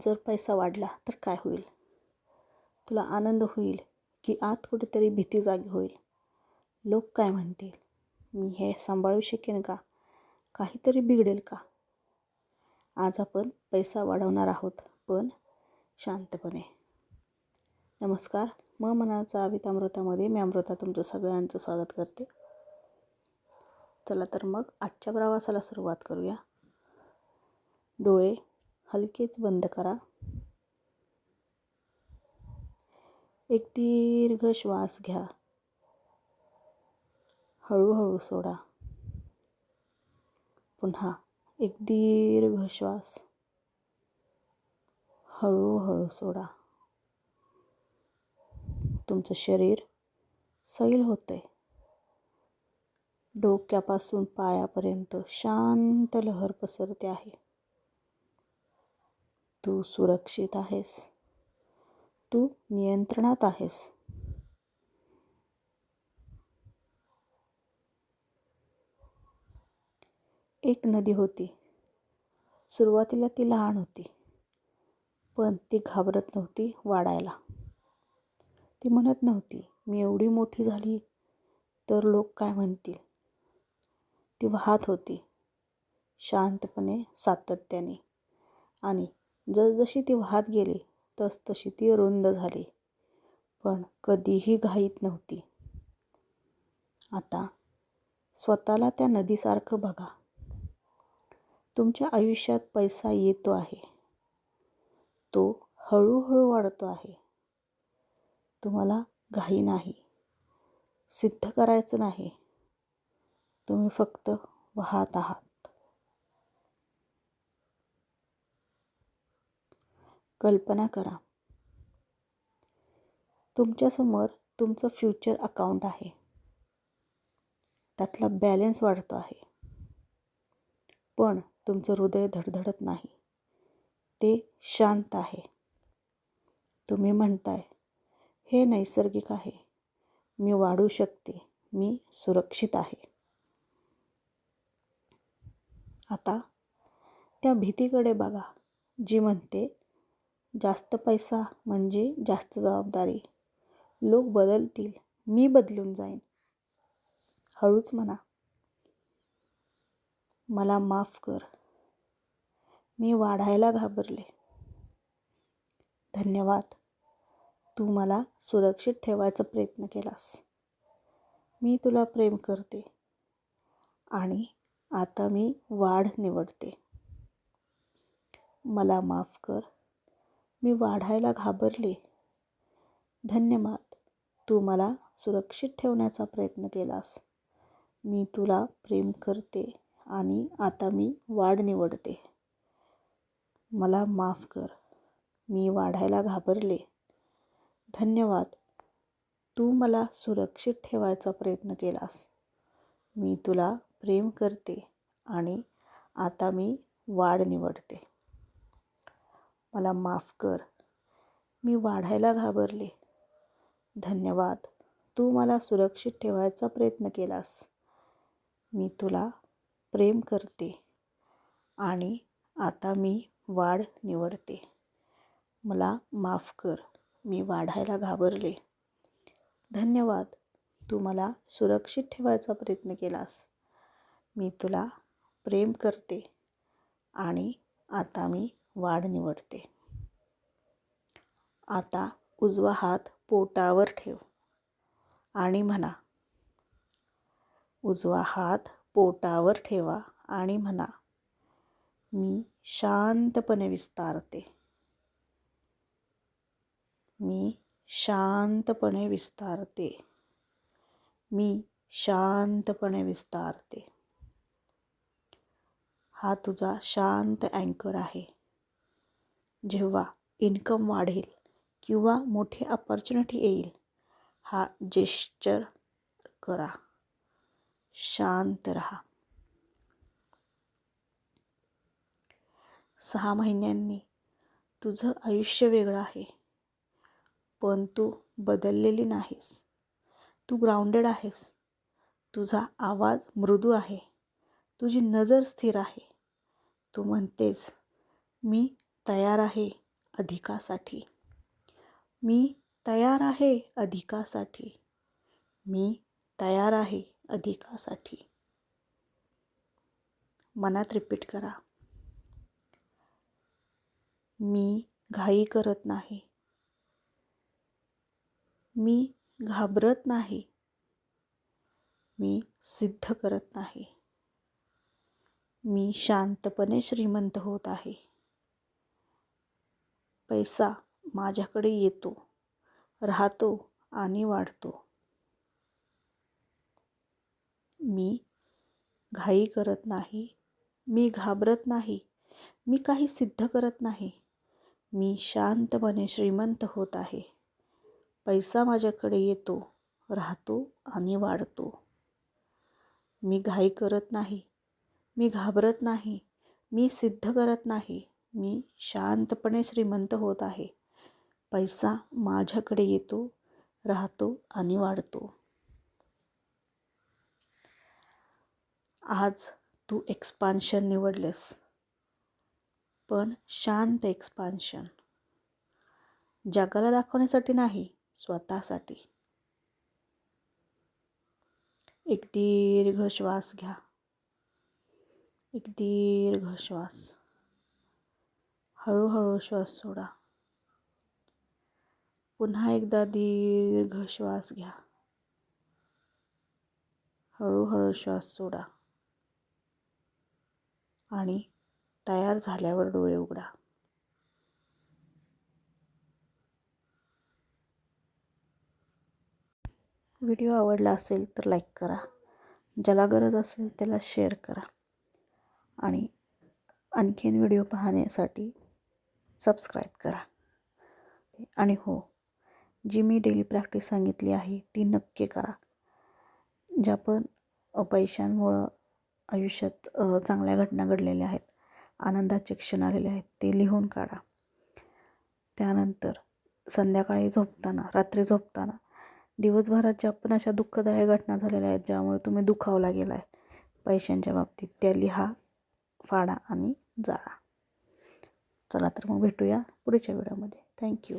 जर पैसा वाढला तर काय होईल? तुला आनंद होईल की आत कुठेतरी भीती जागी होईल. लोक काय म्हणतील? मी हे सांभाळू शकेन का? काहीतरी बिघडेल का? आज आपण पैसा वाढवणार आहोत पण शांतपणे. नमस्कार. म मनाचा अमृतामध्ये मी अमृता तुमचं सगळ्यांचं स्वागत करते. चला तर मग आजच्या प्रवासाला सुरुवात करूया. डोळे हलकेच बंद करा. एक दीर्घ श्वास घ्या. हळूहळू सोडा. पुन्हा एक दीर्घ श्वास. हळूहळू सोडा. तुमचं शरीर सैल होते डोक्यापासून पायापर्यंत शांत लहर पसरते आहे. तू सुरक्षित आहेस. तू नियंत्रणात आहेस. एक नदी होती. सुरुवातीला ती लहान होती पण ती घाबरत नव्हती वाढायला. ती म्हणत नव्हती मी एवढी मोठी झाली तर लोक काय म्हणतील? ती वाहत होती शांतपणे सातत्याने आणि जसजशी ती वाहत गेली तसतशी ती रुंद झाली. पण कधीही घाईत नव्हती. आता स्वतःला त्या नदीसारखं बघा. तुमच्या आयुष्यात पैसा येतो आहे. तो हळूहळू वाढतो आहे. तुम्हाला घाई नाही. सिद्ध करायचं नाही. तुम्ही फक्त वाहत आहात. कल्पना करा. तुमच्यासमोर तुमचं फ्युचर अकाउंट आहे. त्यातला बॅलेन्स वाढतो आहे. पण तुमचं हृदय धडधडत नाही. ते शांत आहे. तुम्ही म्हणताय हे नैसर्गिक आहे. मी वाढू शकते. मी सुरक्षित आहे. आता त्या भीतीकडे बघा. जी म्हणते जास्त पैसा म्हणजे जास्त जबाबदारी. लोक बदलतील मी बदलून जाईन. हळूच म्हणा. मला माफ कर. मी वाढायला घाबरले. धन्यवाद. तू मला सुरक्षित ठेवायचा प्रयत्न केलास. मी तुला प्रेम करते. आणि आता मी वाढ निवडते. मला माफ कर. मी वाढायला घाबरले. धन्यवाद तू मला सुरक्षित ठेवण्याचा प्रयत्न केलास. मी तुला प्रेम करते आणि आता मी वाढ निवडते. मला माफ कर मी वाढायला घाबरले. धन्यवाद तू मला सुरक्षित ठेवायचा प्रयत्न केलास. मी तुला प्रेम करते आणि आता मी वाढ निवडते. मला माफ कर. मी वाढायला घाबरले. धन्यवाद. तू मला सुरक्षित ठेवायचा प्रयत्न केलास. मी तुला प्रेम करते आणि आता मी वाढ निवडते. मला माफ कर. मी वाढायला घाबरले. धन्यवाद. तू मला सुरक्षित ठेवायचा प्रयत्न केलास. मी तुला प्रेम करते आणि आता मी वाढ निवडते. आता उजवा हात पोटावर ठेव आणि म्हणा. उजवा हात पोटावर ठेवा आणि म्हणा. मी शांतपणे विस्तारते. मी शांतपणे विस्तारते. मी शांतपणे विस्तारते. हा तुझा शांत अँकर आहे. जेव्हा इन्कम वाढेल किंवा मोठी अपॉर्च्युनिटी येईल हा जेश्चर करा. शांत रहा. सहा महिन्यांनी तुझं आयुष्य वेगळं आहे पण तू बदललेली नाहीस. तू ग्राउंडेड आहेस. तुझा आवाज मृदू आहे. तुझी नजर स्थिर आहे. तू म्हणतेस मी तयार आहे अधिकासाठी. मी तयार आहे अधिकासाठी. मी तयार आहे अधिकासाठी. मनात रिपीट करा. मी घाई करत नाही. मी घाबरत नाही. मी सिद्ध करत नाही. मी शांतपणे श्रीमंत होत आहे. पैसा माझ्याकडे येतो राहतो आणि वाढतो. मी घाई करत नाही मी घाबरत नाही मी काही सिद्ध करत नाही. मी शांतपणे श्रीमंत होत आहे. पैसा माझ्याकडे येतो राहतो आणि वाढतो. मी घाई करत नाही मी घाबरत नाही मी सिद्ध करत नाही. मी शांतपणे श्रीमंत होत आहे. पैसा माझ्याकडे येतो राहतो आणि वाढतो. आज तू एक्सपान्शन निवडलेस. पण शांत एक्सपान्शन जगाला दाखवण्यासाठी नाही स्वतःसाठी. एक दीर्घ श्वास घ्या. एक दीर्घ श्वास. हळूहळू श्वास सोडा. पुन्हा एकदा दीर्घ श्वास घ्या. हळूहळू श्वास सोडा. आणि तयार झाल्यावर डोळे उघडा. व्हिडिओ आवडला असेल तर लाईक करा. ज्याला गरज असेल त्याला शेअर करा. आणि आणखीन व्हिडिओ पाहण्यासाठी सबस्क्राईब करा. आणि हो जी मी डेली प्रॅक्टिस सांगितली आहे ती नक्की करा. ज्या पण पैशांमुळं आयुष्यात चांगल्या घटना घडलेल्या आहेत आनंदाचे क्षण आलेले आहेत ते लिहून काढा. त्यानंतर संध्याकाळी झोपताना रात्री झोपताना दिवसभरात ज्या पण अशा दुःखदायक घटना झालेल्या आहेत ज्यामुळे तुम्ही दुखावला गेला आहे पैशांच्या बाबतीत त्या लिहा फाडा आणि जाळा. चला तर मग भेटूया पुढच्या व्हिडिओमध्ये. थँक्यू